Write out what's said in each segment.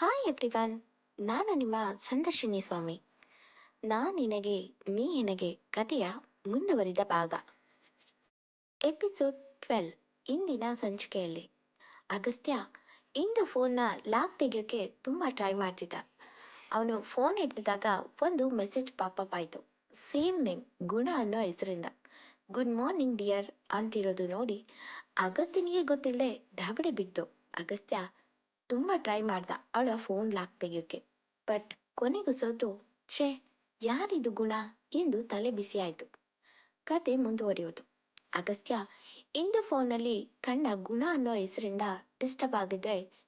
Hi everyone ನಾನು ನಿಮ್ಮ ಸಂದರ್ಶಿನಿ ಸ್ವಾಮಿ. ನಾನು ನಿನಗೆ, ನೀ ನಿನಗೆ ಕಥೆಯ ಮುಂದುವರಿದ ಭಾಗ. ಎಪಿಸೋಡ್ ಟ್ವೆಲ್, ಇಂದಿನ ಸಂಚಿಕೆಯಲ್ಲಿ. ಅಗಸ್ತ್ಯ ಇಂದು ಫೋನ್ನ ಲಾಕ್ ತೆಗೆಯೋಕೆ ತುಂಬ ಟ್ರೈ ಮಾಡ್ತಿದ್ದ. ಅವನು ಫೋನ್ ಎತ್ತಿದಾಗ ಒಂದು ಮೆಸೇಜ್ ಪಾಪಪ್ ಆಯಿತು. ಸೇಮ್ ನೇಮ್, ಗುಣ ಅನ್ನೋ ಹೆಸರಿಂದ. ಗುಡ್ ಮಾರ್ನಿಂಗ್ ಡಿಯರ್ ಅಂತಿರೋದು ನೋಡಿ ಅಗಸ್ತ್ಯನಿಗೆ ಗೊತ್ತಿಲ್ಲದೆ ಢಬಡಿ ಬಿದ್ದು ಅಗಸ್ತ್ಯ ತುಂಬ ಟ್ರೈ ಮಾಡ್ದ. ಅವಳ ಫೋನ್ ಲಾಕ್ ತೆಗೆಯೋಕೆ. ಬಟ್ ಕೊನೆಗೂ ಸೋತು, ಛೇ, ಯಾರಿದು ಗುಣ ಎಂದು ತಲೆ ಬಿಸಿ ಆಯ್ತು. ಕತೆ ಮುಂದುವರಿಯೋದು. ಅಗಸ್ತ್ಯ, ಇಂದು ಫೋನಲ್ಲಿ ಕಂಡ ಗುಣ ಅನ್ನೋ ಹೆಸರಿಂದ ಡಿಸ್ಟರ್ಬ್ ಆಗಿದ್ರೆ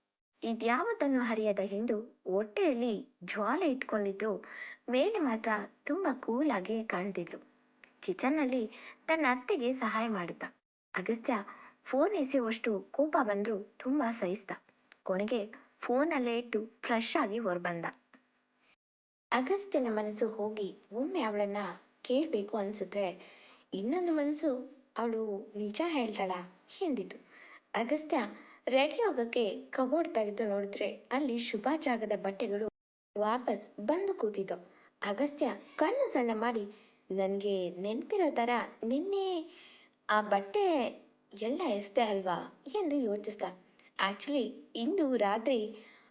ಇದ್ಯಾವತ್ತನ್ನು ಹರಿಯದ ಹಿಂದು ಹೊಟ್ಟೆಯಲ್ಲಿ ಜ್ವಾಲೆ ಇಟ್ಕೊಂಡಿದ್ರು. ಮೇಲೆ ಮಾತ್ರ ತುಂಬ ಕೂಲ್ ಆಗಿ ಕಾಣ್ತಿದ್ಲು. ಕಿಚನ್ನಲ್ಲಿ ತನ್ನ ಅತ್ತೆಗೆ ಸಹಾಯ ಮಾಡಿದ್ದ. ಅಗಸ್ತ್ಯ ಫೋನ್ ಎಸೆಯುವಷ್ಟು ಕೋಪ ಬಂದರೂ ತುಂಬ ಸಹಿಸ್ದ. ಕೊನೆಗೆ ಫೋನಲ್ಲೇ ಇಟ್ಟು ಫ್ರೆಶ್ ಆಗಿ ಹೊರಬಂದ ಅಗಸ್ತ್ಯನ ಮನಸ್ಸು ಹೋಗಿ ಒಮ್ಮೆ ಅವಳನ್ನ ಕೇಳಬೇಕು ಅನ್ಸಿದ್ರೆ ಇನ್ನೊಂದು ಮನಸ್ಸು ಅವಳು ನಿಜ ಹೇಳ್ತಾಳ ಎಂದಿತು. ಅಗಸ್ತ್ಯ ರೆಡಿ ಹೋಗಕ್ಕೆ ಕಬೋರ್ಡ್ ತೆಗೆದು ನೋಡಿದ್ರೆ ಅಲ್ಲಿ ಶುಭ ಜಾಗದ ಬಟ್ಟೆಗಳು ವಾಪಸ್ ಬಂದು ಕೂತಿದ್ದು. ಅಗಸ್ತ್ಯ ಕಣ್ಣು ಸಣ್ಣ ಮಾಡಿ, ನನಗೆ ನೆನಪಿರೋ ಥರ ನಿನ್ನೆ ಆ ಬಟ್ಟೆ ಎಲ್ಲ ಎಸ್ದೆ ಅಲ್ವಾ? ಎಂದು ಯೋಚಿಸ್ದ. ಆ್ಯಕ್ಚುಲಿ ಇಂದು ರಾತ್ರಿ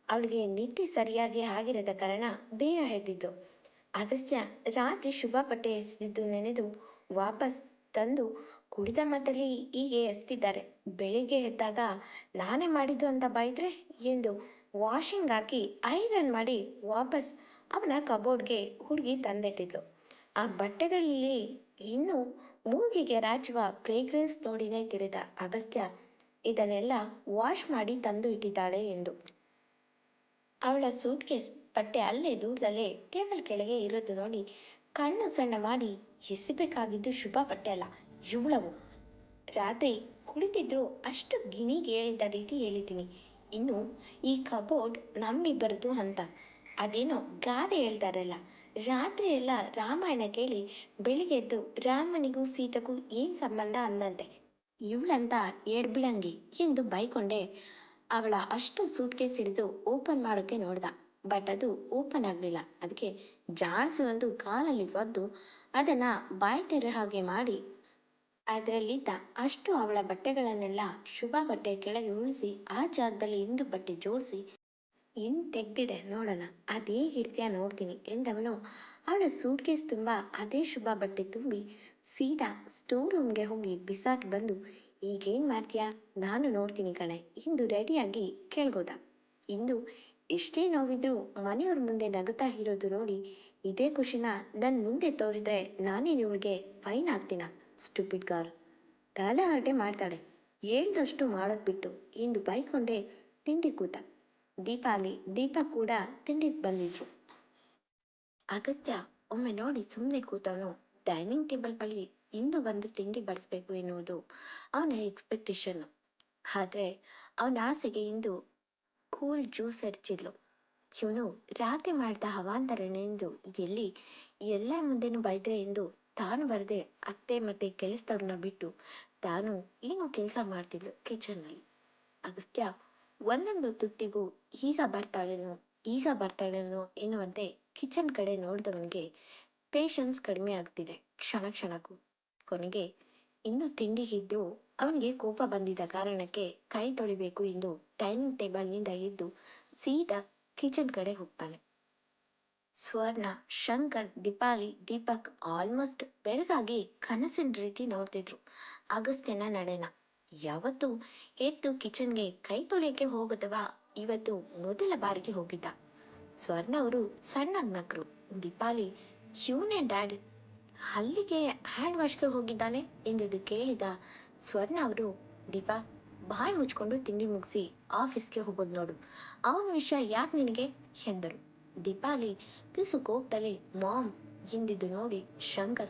ಅವಳಿಗೆ ನಿದ್ದೆ ಸರಿಯಾಗಿ ಆಗಿರದ ಕಾರಣ ಬೇಗ ಎದ್ದಿದ್ದು. ಅಗಸ್ತ್ಯ ರಾತ್ರಿ ಶುಭ ಪಟ್ಟೆ ಎಸೆದಿದ್ದು ನೆನೆದು ವಾಪಸ್ ತಂದು ಕುಡಿದ ಮತ್ತಲ್ಲಿ ಹೀಗೆ ಎಸ್ತಿದ್ದಾರೆ ಬೆಳಿಗ್ಗೆ ಎದ್ದಾಗ ನಾನೇ ಮಾಡಿದ್ದು ಅಂತ ಬೈದ್ರೆ ಎಂದು ವಾಷಿಂಗ್ ಹಾಕಿ ಐರನ್ ಮಾಡಿ ವಾಪಸ್ ಅವನ ಕಬೋರ್ಡ್ಗೆ ಹುಡುಗಿ ತಂದಿಟ್ಟಿದ್ಲು ಆ ಬಟ್ಟೆಗಳಲ್ಲಿ ಇನ್ನೂ ಮೂಗಿಗೆ ರಾಚುವ ಫ್ರೇಗ್ರೆನ್ಸ್ ನೋಡಿನೇ ತಿಳಿದ ಅಗಸ್ತ್ಯ. ಇದನ್ನೆಲ್ಲ ವಾಶ್ ಮಾಡಿ ತಂದು ಇಟ್ಟಿದ್ದಾಳೆ ಎಂದು. ಅವಳ ಸೂಟ್ಕೇಸ್ ಬಟ್ಟೆ ಅಲ್ಲೇ ದೂರದಲ್ಲೇ ಟೇಬಲ್ ಕೆಳಗೆ ಇರೋದು ನೋಡಿ ಕಣ್ಣು ಸಣ್ಣ ಮಾಡಿ ಎಸಿಬೇಕಾಗಿದ್ದು ಶುಭ ಬಟ್ಟೆ ಅಲ್ಲ ಇವಳವು ರಾತ್ರಿ ಕುಳಿತಿದ್ರು ಅಷ್ಟು ಗಿಣಿಗೆ ಹೇಳಿದ ರೀತಿ ಹೇಳಿದ್ದೀನಿ. ಇನ್ನು ಈ ಕಬೋರ್ಡ್ ನಮ್ಮಿಬ್ಬರದು ಅಂತ. ಅದೇನೋ ಗಾದೆ ಹೇಳ್ತಾರಲ್ಲ. ರಾತ್ರಿ ಎಲ್ಲ ರಾಮಾಯಣ ಕೇಳಿ ಬೆಳಿಗ್ಗೆದ್ದು ರಾಮನಿಗೂ ಸೀತಕ್ಕೂ ಏನು ಸಂಬಂಧ ಅಂದಂತೆ ಇವಳಂತ ಎಡ್ಬಿಡಂಗಿ ಎಂದು ಬೈಕೊಂಡೆ. ಅವಳ ಅಷ್ಟು ಸೂಟ್ಕೇಸ್ ಹಿಡಿದು ಓಪನ್ ಮಾಡೋಕ್ಕೆ ನೋಡ್ದ. ಬಟ್ ಅದು ಓಪನ್ ಆಗಲಿಲ್ಲ. ಅದಕ್ಕೆ ಜಾಡ್ಸಿ ಒಂದು ಕಾಲಲ್ಲಿ ಒದ್ದು ಅದನ್ನು ಬಾಯಿ ತೆರೆ ಹಾಗೆ ಮಾಡಿ ಅದರಲ್ಲಿದ್ದ ಅಷ್ಟು ಅವಳ ಬಟ್ಟೆಗಳನ್ನೆಲ್ಲ ಶುಭ ಬಟ್ಟೆ ಕೆಳಗೆ ಉಳಿಸಿ ಆ ಜಾಗದಲ್ಲಿ ಇಂದು ಬಟ್ಟೆ ಜೋಡಿಸಿ ಇನ್ನು ತೆಗ್ದಿಡೆ ನೋಡೋಣ. ಅದೇ ಹಿಡ್ತೀಯ ನೋಡ್ತೀನಿ ಎಂದವನು. ಅವಳ ಸೂಟ್ಕೇಸ್ ತುಂಬ ಅದೇ ಶುಭ ಬಟ್ಟೆ ತುಂಬಿ ಸೀದಾ ಸ್ಟೋರ್ ರೂಮ್ಗೆ ಹೋಗಿ ಬಿಸಾಕಿ ಬಂದು, ಈಗೇನು ಮಾಡ್ತೀಯಾ? ನಾನು ನೋಡ್ತೀನಿ ಕಣೆ. ಇಂದು ರೆಡಿಯಾಗಿ ಕೇಳ್ಬೋದ. ಇಂದು ಎಷ್ಟೇ ನೋವಿದ್ರೂ ಮನೆಯವ್ರ ಮುಂದೆ ನಗುತ್ತಾ ಇರೋದು ನೋಡಿ, ಇದೇ ಖುಷಿನ ನನ್ನ ಮುಂದೆ ತೋರಿದ್ರೆ ನಾನೇನು ಇವಳಿಗೆ ಫೈನ್ ಹಾಕ್ತೀನ ಸ್ಟುಪಿಡ್ ಗಾರ್ ತಲೆ ಹರಟೆ ಮಾಡ್ತಾಳೆ. ಹೇಳ್ದಷ್ಟು ಮಾಡೋದು ಬಿಟ್ಟು ಇಂದು ಬೈಕೊಂಡೆ ತಿಂಡಿ ಕೂತ. ದೀಪಾಲಿ ದೀಪ ಕೂಡ ತಿಂಡಿಗೆ ಬಂದಿದ್ರು. ಅಗತ್ಯ, ಒಮ್ಮೆ ನೋಡಿ ಸುಮ್ಮನೆ ಕೂತವನು ಡೈನಿಂಗ್ ಟೇಬಲ್ ಬಳಿ ಇಂದು ಬಂದು ತಿಂಡಿ ಬಡಿಸ್ಬೇಕು ಎನ್ನುವುದು ಅವನ ಎಕ್ಸ್ಪೆಕ್ಟೇಷನ್ ಆದರೆ ಅವನ ಆಸೆಗೆ ಇಂದು ಕೂಲ್ ಜ್ಯೂಸ್ ಹರಿಚಿದ್ಲು. ಇವನು ರಾತ್ರಿ ಮಾಡಿದ ಹವಾಂತರನೆಂದು ಎಲ್ಲಿ ಎಲ್ಲರ ಮುಂದೆನೂ ಬೈದ್ರೆ ಎಂದು ತಾನು ಬರದೆ ಅತ್ತೆ ಮತ್ತೆ ಕೆಲಸದವ್ರನ್ನ ಬಿಟ್ಟು ತಾನು ಏನು ಕೆಲಸ ಮಾಡ್ತಿದ್ಲು ಕಿಚನ್ನಲ್ಲಿ ಅಗಸ್ತ್ಯ ಒಂದೊಂದು ತುತ್ತಿಗೂ ಈಗ ಬರ್ತಾಳೇನೋ ಈಗ ಬರ್ತಾಳೇನೋ ಎನ್ನುವಂತೆ ಕಿಚನ್ ಕಡೆ ನೋಡಿದವನಿಗೆ ಪೇಷನ್ಸ್ ಕಡಿಮೆ ಆಗ್ತಿದೆ. ಕ್ಷಣ ಕ್ಷಣಕ್ಕೂ. ಕೊನೆಗೆ, ಇನ್ನು ತಿಂಡಿಗಿದ್ದು ಅವನಿಗೆ ಕೋಪ ಬಂದಿದ್ದ ಕಾರಣಕ್ಕೆ ಕೈ ತೊಳಿಬೇಕು ಎಂದು ಡೈನಿಂಗ್ ಟೇಬಲ್ನಿಂದ ಎದ್ದು ಸೀದಾ ಕಿಚನ್ ಕಡೆ ಹೋಗ್ತಾನೆ. ಸ್ವರ್ಣ, ಶಂಕರ್, ದೀಪಾಲಿ, ದೀಪಕ್ ಆಲ್ಮೋಸ್ಟ್ ಬೆರಗಾಗಿ ಕನಸಿನ ರೀತಿ ನೋಡ್ತಿದ್ರು. ಅಗಸ್ತ್ಯನ ನಡೆನ. ಯಾವತ್ತು ಎದ್ದು ಕಿಚನ್ಗೆ ಕೈ ತೊಳೆಯಕ್ಕೆ ಹೋಗದವ ಇವತ್ತು ಮೊದಲ ಬಾರಿಗೆ ಹೋಗಿದ್ದ. ಸ್ವರ್ಣ ಅವರು ಸಣ್ಣಗ್ ನಕ್ರು. ದೀಪಾಲಿ ಇವನೇ ಡ್ಯಾಡ್. ಅಲ್ಲಿಗೆ ಹ್ಯಾಂಡ್ ವಾಶ್ಗೆ ಹೋಗಿದ್ದಾನೆ ಎಂದಿದ್ದು ಕೇಳಿದ ಸ್ವರ್ಣ ಅವರು, ದೀಪಾ, ಬಾಯಿ ಮುಚ್ಕೊಂಡು ತಿಂಡಿ ಮುಗಿಸಿ ಆಫೀಸ್ಗೆ ಹೋಗೋದು ನೋಡು. ಅವನ ವಿಷಯ ಯಾಕೆ ನಿನಗೆ? ಎಂದರು. ದೀಪಾಲಿ ಪಿಸು ಕೋಪದಲ್ಲಿ ಮಾಮ್, ಎಂದಿದ್ದು ನೋಡಿ ಶಂಕರ್.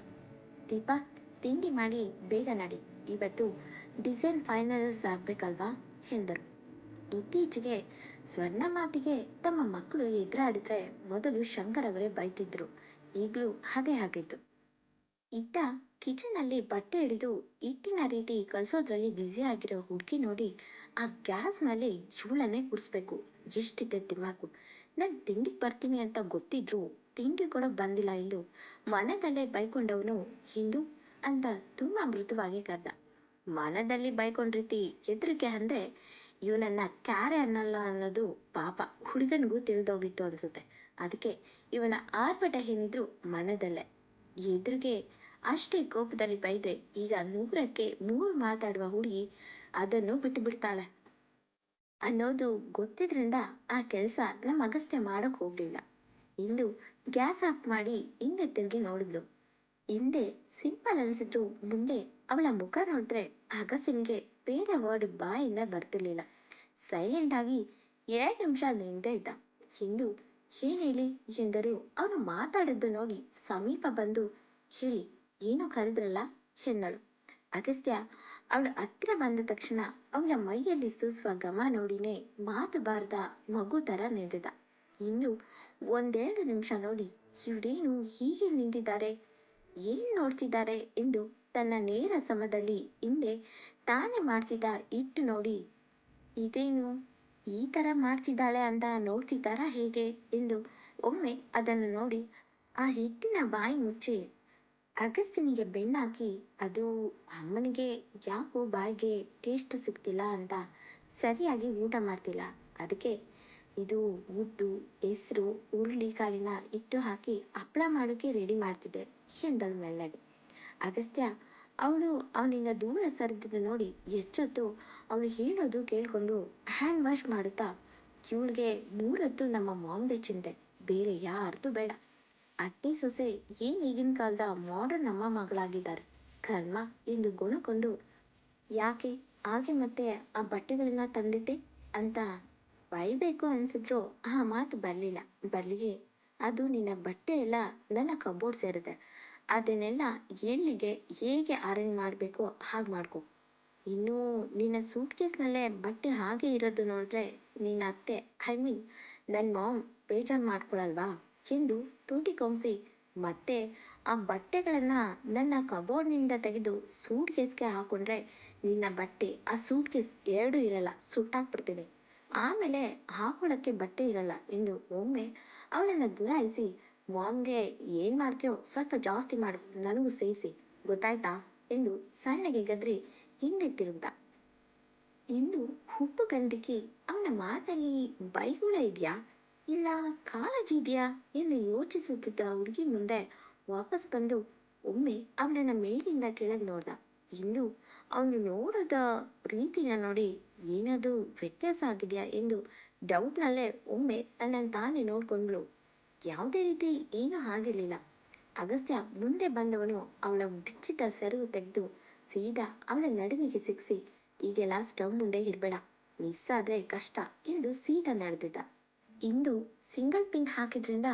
ದೀಪಾ, ತಿಂಡಿ ಮಾಡಿ ಬೇಗ ನಡಿ, ಇವತ್ತು ಡಿಸೈನ್ ಫೈನಲ್ಸ್ ಆಗ್ಬೇಕಲ್ವಾ? ಎಂದರು. ಇತ್ತೀಚೆಗೆ ಸ್ವರ್ಣ ಮಾತಿಗೆ ತಮ್ಮ ಮಕ್ಕಳು ಎದುರಾಡಿದ್ರೆ ಮೊದಲು ಶಂಕರ್ ಅವರೇ ಬೈತಿದ್ರು. ಈಗಲೂ ಹಾಗೆ ಆಗಿತ್ತು ಇತ್ತ ಕಿಚನಲ್ಲಿ ಬಟ್ಟೆ ಹಿಡಿದು ಹಿಟ್ಟಿನ ರೀತಿ ಕಲಸೋದ್ರಲ್ಲಿ ಬ್ಯುಸಿ ಆಗಿರೋ ಹುಡುಗಿ ನೋಡಿ ಆ ಗ್ಯಾಸ್ ಮೇಲೆ ಇವಳನ್ನೇ ಕೂರಿಸ್ಬೇಕು. ಎಷ್ಟಿದೆ ದಿಮಾಕು ನಾನು ತಿಂಡಿಗೆ ಬರ್ತೀನಿ ಅಂತ ಗೊತ್ತಿದ್ರು ತಿಂಡಿ ಕೂಡ ಬಂದಿಲ್ಲ ಎಂದು ಮನದಲ್ಲೇ ಬೈಕೊಂಡವನು ಹಿಂದೂ ಅಂತ ತುಂಬಾ ಮೃದುವಾಗಿ ಕರೆದ ಮನದಲ್ಲಿ ಬೈಕೊಂಡ ರೀತಿ ಎದುರಿಗೆ ಅಂದ್ರೆ ಇವನನ್ನ ಕ್ಯಾರೆ ಅನ್ನಲ್ಲ ಅನ್ನೋದು ಪಾಪ ಹುಡುಗನಿಗೂ ತಿಳಿದೋಗಿತ್ತು ಅನ್ಸುತ್ತೆ. ಅದಕ್ಕೆ ಇವನ ಆರ್ಭಟ ಏನಿದ್ರು ಮನದಲ್ಲೇ. ಎದುರಿಗೆ ಅಷ್ಟೇ ಕೋಪದಲ್ಲಿ ಬೈದ್ರೆ ಈಗ ನೂರಕ್ಕೆ ಮೂರು ಮಾತಾಡುವ ಹುಡುಗಿ ಅದನ್ನು ಬಿಟ್ಟು ಬಿಡ್ತಾಳೆ. ಅನ್ನೋದು ಗೊತ್ತಿದ್ರಿಂದ ಆ ಕೆಲಸ ನಮ್ಮ ಅಗಸ್ತ್ಯ ಮಾಡಕ್ ಹೋಗ್ಲಿಲ್ಲ. ಇಂದು ಗ್ಯಾಸ್ ಆಫ್ ಮಾಡಿ ಹಿಂದೆ ತಿರುಗಿ ನೋಡಿದ್ಲು. ಹಿಂದೆ ಸಿಂಪಲ್ ಅನ್ಸಿದ್ರು ಮುಂದೆ ಅವಳ ಮುಖ ನೋಡಿದ್ರೆ ಅಗಸ್ತ್ಯನಿಗೆ ಬೇರೆ ವರ್ಡ್ ಬಾಯಿಂದ ಬರ್ತಿರ್ಲಿಲ್ಲ. ಸೈಲೆಂಟ್ ಆಗಿ ಎರಡು ನಿಮಿಷ ನಿಂತೇ ಇದ್ದ. ಹಿಂದು ಏನ್ ಹೇಳಿ? ಎಂದರು. ಅವನು ಮಾತಾಡಿದ್ದು ನೋಡಿ ಸಮೀಪ ಬಂದು, ಹೇಳಿ, ಏನು ಕರೆದ್ರಲ್ಲ? ಎಂದಳು. ಅಗಸ್ತ್ಯ ಅವಳು ಹತ್ತಿರ ಬಂದ ತಕ್ಷಣ ಅವಳ ಮೈಯಲ್ಲಿ ಸೂಸುವ ಗಮ ನೋಡಿನೇ ಮಾತು ಬಾರದ ಮಗು ತರ ನಿಂತಿದ್ದ. ಇನ್ನು ಒಂದೆರಡು ನಿಮಿಷ ನೋಡಿ ಇವರೇನು ಹೀಗೆ ನಿಂತಿದ್ದಾರೆ? ಏನ್ ನೋಡ್ತಿದ್ದಾರೆ? ಎಂದು ತನ್ನ ನೇರ ಸಮದಲ್ಲಿ ಹಿಂದೆ ತಾನೇ ಮಾಡ್ತಿದ್ದ? ಇಟ್ಟು ನೋಡಿ. ಇದೇನು? ಈ ತರ ಮಾಡ್ತಿದ್ದಾಳೆ ಅಂತ ನೋಡ್ತಿದ್ದಾರಾ ಹೇಗೆ ಎಂದು ಒಮ್ಮೆ ಅದನ್ನು ನೋಡಿ ಆ ಹಿಟ್ಟಿನ ಬಾಯಿ ಮುಚ್ಚಿ ಅಗಸ್ತಿನಿಗೆ ಬೆಣ್ಣಾಕಿ ಅದು ಅಮ್ಮನಿಗೆ ಯಾಕೋ ಬಾಯಿಗೆ ಟೇಸ್ಟ್ ಸಿಗ್ತಿಲ್ಲ ಅಂತ ಸರಿಯಾಗಿ ಊಟ ಮಾಡ್ತಿಲ್ಲ. ಅದಕ್ಕೆ ಇದು ಉದ್ದು, ಹೆಸರು ಹುರುಳಿಕಾಳಿನ ಹಿಟ್ಟು ಹಾಕಿ ಹಪ್ಪಳ ಮಾಡೋಕೆ ರೆಡಿ ಮಾಡ್ತಿದ್ದೆ ಎಂದಳು ಮೆಲ್ಲಗೆ. ಅಗಸ್ತ್ಯ ಅವಳು ಅವನಿಂದ ದೂರ ಸರಿದಿದ್ದು ನೋಡಿ ಎಚ್ಚೆತ್ತು. ಅವಳು ಹೇಳೋದು ಕೇಳಿಕೊಂಡು ಹ್ಯಾಂಡ್ ವಾಶ್ ಮಾಡುತ್ತಾ, ಇವಳಿಗೆ ಮೂರತ್ತು ನಮ್ಮ ಮಾಮ್ದೆ ಚಿಂತೆ, ಬೇರೆ ಯಾರ್ದು ಬೇಡ. ಅತ್ತೆ ಸೊಸೆ ಏನ್ ಈಗಿನ ಕಾಲದ ಮಾಡರ್ನ್ ಅಮ್ಮ ಮಗಳಾಗಿದ್ದಾರೆ. ಕರ್ಮ ಎಂದು ಗುಣಕೊಂಡು, ಯಾಕೆ, ಹಾಗೆ ಮತ್ತೆ ಆ ಬಟ್ಟೆಗಳನ್ನ ತಂದಿಟ್ಟೆ? ಅಂತ ಬೈಬೇಕು ಅನ್ಸಿದ್ರು ಆ ಮಾತು ಬರಲಿಲ್ಲ. ಬದಲಿಗೆ ಅದು ನಿನ್ನ ಬಟ್ಟೆ ಎಲ್ಲ ನನ್ನ ಕಬೋರ್ಡ್ ಸೇರಿದೆ. ಅದನ್ನೆಲ್ಲ ಎಲ್ಲಿಗೆ, ಹೇಗೆ ಅರೇಂಜ್ ಮಾಡಬೇಕು, ಹಾಗೆ ಮಾಡ್ಕೊ. ಇನ್ನು ನಿನ್ನ ಸೂಟ್ ಕೇಸ್ನಲ್ಲೇ ಬಟ್ಟೆ ಹಾಗೆ ಇರೋದು ನೋಡಿದ್ರೆ ನಿನ್ನ ಅತ್ತೆ ಐ ಮೀನ್ ನನ್ನ ಮಾಮ್ ಬೇಜಾರು ಮಾಡ್ಕೊಳಲ್ವಾ? ಎಂದು ತೂಟಿ ಕೊಂಬಿಸಿ ಮತ್ತೆ ಆ ಬಟ್ಟೆಗಳನ್ನು ನನ್ನ ಕಬೋರ್ಡ್ನಿಂದ ತೆಗೆದು ಸೂಟ್ ಕೇಸ್ಗೆ ಹಾಕೊಂಡ್ರೆ ನಿನ್ನ ಬಟ್ಟೆ, ಆ ಸೂಟ್ ಕೇಸ್ ಎರಡೂ ಇರಲ್ಲ ಸುಟ್ಟಾಕ್ಬಿಡ್ತೀನಿ ಆಮೇಲೆ ಹಾಕೊಳ್ಳೋಕ್ಕೆ ಬಟ್ಟೆ ಇರಲ್ಲ ಎಂದು ಒಮ್ಮೆ ಅವಳನ್ನು ಗುರಾಯಿಸಿ ಮಾಮ್ಗೆ ಏನ್ ಮಾಡ್ತೀಯೋ ಸ್ವಲ್ಪ ಜಾಸ್ತಿ ಮಾಡು, ನನಗೂ ಸೇರಿಸಿ, ಗೊತ್ತಾಯ್ತಾ? ಎಂದು ಸಣ್ಣಗೆ ಗದ್ರಿ ಹಿಂದೆ ತಿರುಗ್ದ. ಇಂದು ಹುಬ್ಬು ಗಂಡಿಗೆ ಅವನ ಮಾತಲ್ಲಿ ಬೈಗುಳ ಇದೆಯಾ? ಇಲ್ಲ, ಕಾಳಜಿ ಇದೆಯಾ? ಎಂದು ಯೋಚಿಸುತ್ತಿದ್ದ ಹುಡುಗಿ ಮುಂದೆ ವಾಪಸ್ ಬಂದು ಒಮ್ಮೆ ಅವನನ್ನ ಮೇಲಿಂದ ಕೆಳಗೆ ನೋಡ್ದ. ಇಂದು ಅವನು ನೋಡೋದ ರೀತಿನ ನೋಡಿ ಏನಾದರೂ ವ್ಯತ್ಯಾಸ ಆಗಿದೆಯಾ ಎಂದು ಡೌಟ್ನಲ್ಲೇ ಒಮ್ಮೆ ತನ್ನನ್ನು ತಾನೇ ನೋಡ್ಕೊಂಡ್ಳು. ಯಾವುದೇ ರೀತಿ ಏನೂ ಆಗಿರ್ಲಿಲ್ಲ. ಅಗಸ್ತ್ಯ ಮುಂದೆ ಬಂದವನು ಅವಳ ಬಿಚ್ಚಿದ ಸೆರಗು ತೆಗೆದು ಸೀದಾ ಅವಳ ನಡುವಿಗೆ ಸಿಕ್ಕಿಸಿ ಈಗೆಲ್ಲ ಸ್ಟವ್ ಮುಂದೆ ಇರಬೇಡ ಮಿಸ್ ಆದರೆ ಕಷ್ಟ ಎಂದು ಸೀದಾ ನಡೆದಿದ್ದ. ಇಂದು ಸಿಂಗಲ್ ಪಿನ್ ಹಾಕಿದ್ರಿಂದ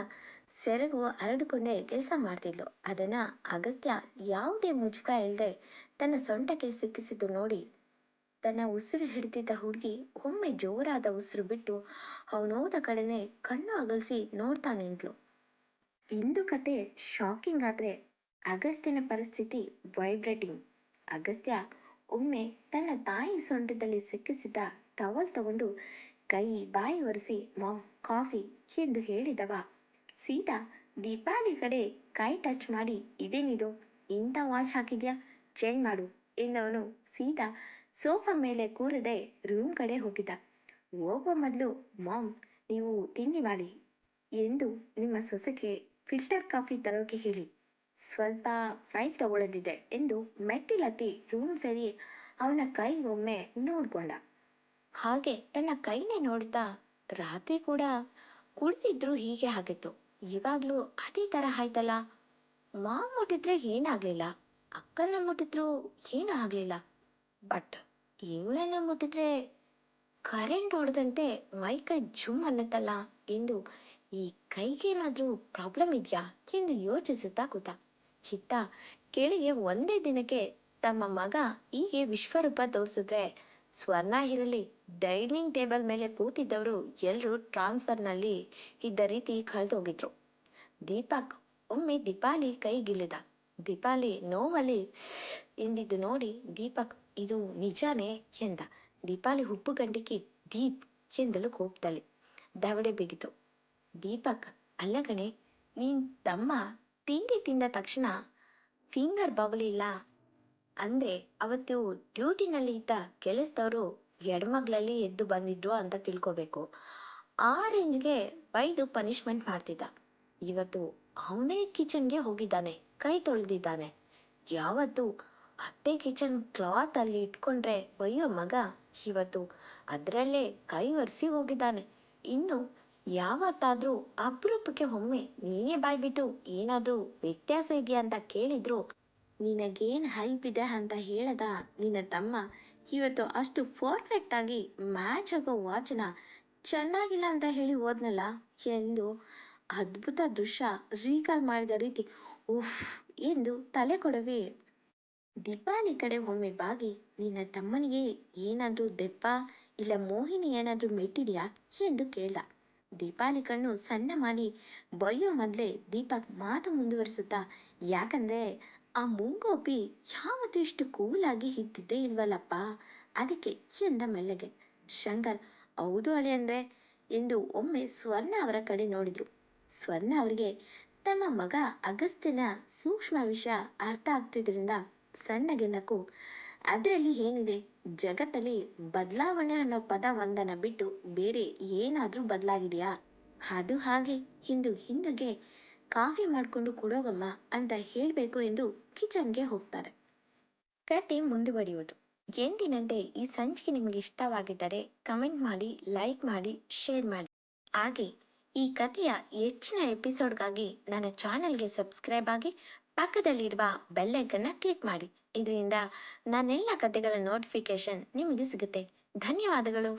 ಸೆರಗು ಹರಡಿಕೊಂಡೇ ಕೆಲಸ ಮಾಡ್ತಿದ್ಲು. ಅದನ್ನ ಅಗಸ್ತ್ಯ ಯಾವುದೇ ಮುಜುಗ ಇಲ್ಲದೆ ತನ್ನ ಸೊಂಟಕ್ಕೆ ಸಿಕ್ಕಿಸಿದ್ದು ನೋಡಿ ತನ್ನ ಉಸಿರು ಹಿಡಿದಿದ್ದ ಹುಡುಗಿ ಒಮ್ಮೆ ಜೋರಾದ ಉಸಿರು ಬಿಟ್ಟು ಅವನೋದ ಕಡೆನೆ ಕಣ್ಣು ಅಗಲಿಸಿ ನೋಡ್ತಾ ನಿಂತ್ಲು. ಇಂದು ಕತೆ ಶಾಕಿಂಗ್ ಆದ್ರೆ ಅಗಸ್ತ್ಯನ ಪರಿಸ್ಥಿತಿ ವೈಬ್ರೇಟಿಂಗ್ ಅಗಸ್ತ್ಯ ಒಮ್ಮೆ ತನ್ನ ತಾಯಿ ಸೊಂಟದಲ್ಲಿ ಸಿಕ್ಕಿಸಿದ್ದ ಟವಲ್ ತಗೊಂಡು ಕೈ ಬಾಯಿ ಒರೆಸಿ, ಮಾಮ್, ಕಾಫಿ, ಎಂದು ಹೇಳಿದವ. ಸೀತಾ, ದೀಪಾವಳಿ ಕಡೆ ಕೈ ಟಚ್ ಮಾಡಿ, ಇದೇನಿದು? ಇಂಥ ವಾಚ್ ಹಾಕಿದ್ಯಾ? ಚೇಂಜ್ ಮಾಡು ಎಂದವನು ಸೀದಾ ಸೋಫಾ ಮೇಲೆ ಕೂರದೆ ರೂಮ್ ಕಡೆ ಹೋಗಿದ್ದ. ಹೋಗುವ ಮೊದಲು, ಮಾಮ್, ನೀವು ತಿಂಡಿ ಮಾಡಿ ಎಂದು ನಿಮ್ಮ ಸೊಸೆಗೆ ಫಿಲ್ಟರ್ ಕಾಫಿ ತರೋಕೆ ಹೇಳಿ. ಸ್ವಲ್ಪ ಫೈಲ್ ತಗೊಳ್ಳೋದಿದೆ ಎಂದು ಮೆಟ್ಟಿಲತ್ತಿ ರೂಮ್ ಸೇರಿ ಅವನ ಕೈ ಒಮ್ಮೆ ನೋಡ್ಕೊಂಡ. ಹಾಗೆ ತನ್ನ ಕೈನೇ ನೋಡ್ತಾ ರಾತ್ರಿ ಕೂಡ ಕುಳಿತಿದ್ರು ಹೀಗೆ ಆಗಿತ್ತು. ಇವಾಗ್ಲೂ ಅದೇ ತರ ಆಯ್ತಲ್ಲ. ಮಾವ್ ಮುಟ್ಟಿದ್ರೆ ಏನಾಗ್ಲಿಲ್ಲ. ಅಕ್ಕನ ಮುಟ್ಟಿದ್ರು ಏನೂ ಆಗ್ಲಿಲ್ಲ. ಬಟ್ ಇವಳನ್ನ ಮುಟ್ಟಿದ್ರೆ ಕರೆಂಟ್ ಹೊಡೆದಂತೆ ಮೈಕೈ ಜುಮ್ ಅನ್ನತ್ತಲ್ಲ ಎಂದು ಈ ಕೈಗೇನಾದ್ರೂ ಪ್ರಾಬ್ಲಮ್ ಇದೆಯಾ ಎಂದು ಯೋಚಿಸುತ್ತಾ ಕೂತ. ಹಿತ್ತ ಕೆಳಗೆ ಒಂದೇ ದಿನಕ್ಕೆ ತಮ್ಮ ಮಗ ಹೀಗೆ ವಿಶ್ವರೂಪ ತೋರಿಸಿದ್ರೆ ಸ್ವರ್ಣ ಇರಲಿ ಡೈನಿಂಗ್ ಟೇಬಲ್ ಮೇಲೆ ಕೂತಿದ್ದವರು ಎಲ್ಲರೂ ಟ್ರಾನ್ಸ್ಫರ್ನಲ್ಲಿ ಇದ್ದ ರೀತಿ ಕಳೆದೋಗಿದ್ರು. ದೀಪಕ್ ಒಮ್ಮೆ ದೀಪಾಲಿ ಕೈಗಿಲ್ಲಿದ ದೀಪಾಲಿ ನೋವಲ್ಲಿ ಎಂದಿದ್ದು ನೋಡಿ ದೀಪಕ್, ಇದು ನಿಜಾನೇ ಎಂದ. ದೀಪಾಲಿ ಹುಬ್ಬು ಗಂಟಿಗೆ ದೀಪ್ ಎಂದಳು ಕೋಪದಲ್ಲಿ ದವಡೆ ಬಿಗಿತು. ದೀಪಕ್, ಅಲ್ಲ ಕಣೆ, ನೀನ್ ತಮ್ಮ ತಿಂಡಿ ತಿಂದ ತಕ್ಷಣ ಫಿಂಗರ್ ಬಗಲಿಲ್ಲ ಅಂದ್ರೆ ಅವತ್ತು ಡ್ಯೂಟಿನಲ್ಲಿ ಇದ್ದ ಕೆಲಸದವರು ಎಡಮಗ್ಲಲ್ಲಿ ಎದ್ದು ಬಂದಿದ್ರು ಅಂತ ತಿಳ್ಕೋಬೇಕು. ಆ ರೇಂಜ್ಗೆ ಬೈದು ಪನಿಷ್ಮೆಂಟ್ ಮಾಡ್ತಿದ್ದ. ಇವತ್ತು ಅವನೇ ಕಿಚನ್ಗೆ ಹೋಗಿದ್ದಾನೆ. ಕೈ ತೊಳೆದಿದ್ದಾನೆ. ಯಾವತ್ತು? ಅತ್ತೆ ಕಿಚನ್ ಕ್ಲಾತ್ ಅಲ್ಲಿ ಇಟ್ಕೊಂಡ್ರೆ ಬೈಯೋ ಮಗ. ಇವತ್ತು ಅದರಲ್ಲೇ ಕೈ ಒರೆಸಿ ಹೋಗಿದ್ದಾನೆ. ಇನ್ನು ಯಾವತ್ತಾದ್ರೂ ಅಪರೂಪಕ್ಕೆ ಒಮ್ಮೆ ನೀನೇ ಬಾಯ್ಬಿಟ್ಟು ಏನಾದ್ರೂ ವ್ಯತ್ಯಾಸ ಇದೆಯಾ ಅಂತ ಕೇಳಿದ್ರು, ನಿನಗೇನ್ ಹೈಪ್ ಇದೆ ಅಂತ ಹೇಳದ ನಿನ್ನ ತಮ್ಮ? ಇವತ್ತು ಅಷ್ಟು ಪರ್ಫೆಕ್ಟ್ ಆಗಿ ಮ್ಯಾಚ್ ಆಗೋ ವಾಚನ ಚೆನ್ನಾಗಿಲ್ಲ ಅಂತ ಹೇಳಿ ಹೋದ್ನಲ್ಲ ಎಂದು ಅದ್ಭುತ ದೃಶ್ಯ ರೀಕಾಲ್ ಮಾಡಿದ ರೀತಿ ಉಫ್, ಎಂದು ತಲೆ ಕೊಡವಿ. ದೀಪಾಲಿ ಕಡೆ ಒಮ್ಮೆ ಬಾಗಿ, ನಿನ್ನ ತಮ್ಮನಿಗೆ ಏನಾದ್ರೂ ದೆಪ್ಪ, ಇಲ್ಲ ಮೋಹಿನಿ ಏನಾದ್ರೂ ಮೆಟ್ಟಿದ್ಯಾ ಎಂದು ಕೇಳ್ದ. ದೀಪಾಲಿ ಕಣ್ಣು ಸಣ್ಣ ಮಾಡಿ, ಬಯ್ಯೋ ಮೊದ್ಲೇ ದೀಪಕ್ ಮಾತು ಮುಂದುವರಿಸುತ್ತಾ, ಯಾಕಂದ್ರೆ ಆ ಮುಂಗೋಪಿ ಯಾವತ್ತೂ ಇಷ್ಟು ಕೂಲಾಗಿ ಇದ್ದಿದ್ದೇ ಇಲ್ವಲ್ಲಪ್ಪ? ಅದಕ್ಕೆ ಎಂದ ಮೆಲ್ಲಗೆ. ಶಂಕರ್, ಹೌದು ಅಳಿಯಂದ್ರೆ, ಎಂದು ಒಮ್ಮೆ ಸ್ವರ್ಣ ಅವರ ಕಡೆ ನೋಡಿದ್ರು. ಸ್ವರ್ಣ ಅವರಿಗೆ ತಮ್ಮ ಮಗ ಅಗಸ್ತ್ಯನ ಸೂಕ್ಷ್ಮ ವಿಷಯ ಅರ್ಥ ಆಗ್ತಿದ್ರಿಂದ ಸಣ್ಣಗೆ ನಕು ಅದರಲ್ಲಿ ಏನಿದೆ? ಜಗತ್ತಲ್ಲಿ ಬದಲಾವಣೆ ಅನ್ನೋ ಪದ ಒಂದನ್ನ ಬಿಟ್ಟು ಬೇರೆ ಏನಾದರೂ ಬದಲಾಗಿದೆಯಾ? ಅದು ಹಾಗೆ. ಇಂದು ಹಿಂದಗೆ ಕಾಫಿ ಮಾಡಿಕೊಂಡು ಕೊಡೋಗಮ್ಮ ಅಂತ ಹೇಳ್ಬೇಕು ಎಂದು ಕಿಚನ್ಗೆ ಹೋಗ್ತಾರೆ. ಕತೆ ಮುಂದುವರಿಯುವುದು. ಎಂದಿನಂತೆ ಈ ಸಂಚಿಕೆ ನಿಮಗೆ ಇಷ್ಟವಾಗಿದ್ದರೆ ಕಮೆಂಟ್ ಮಾಡಿ, ಲೈಕ್ ಮಾಡಿ, ಶೇರ್ ಮಾಡಿ. ಹಾಗೆ ಈ ಕಥೆಯ ಹೆಚ್ಚಿನ ಎಪಿಸೋಡ್ಗಾಗಿ ನನ್ನ ಚಾನೆಲ್ಗೆ ಸಬ್ಸ್ಕ್ರೈಬ್ ಆಗಿ ಪಕ್ಕದಲ್ಲಿರುವ ಬೆಲ್ಲೈಕನ್ನ ಕ್ಲಿಕ್ ಮಾಡಿ. ಇದರಿಂದ ನನ್ನೆಲ್ಲ ಕಥೆಗಳ ನೋಟಿಫಿಕೇಶನ್ ನಿಮಗೆ ಸಿಗುತ್ತೆ. ಧನ್ಯವಾದಗಳು.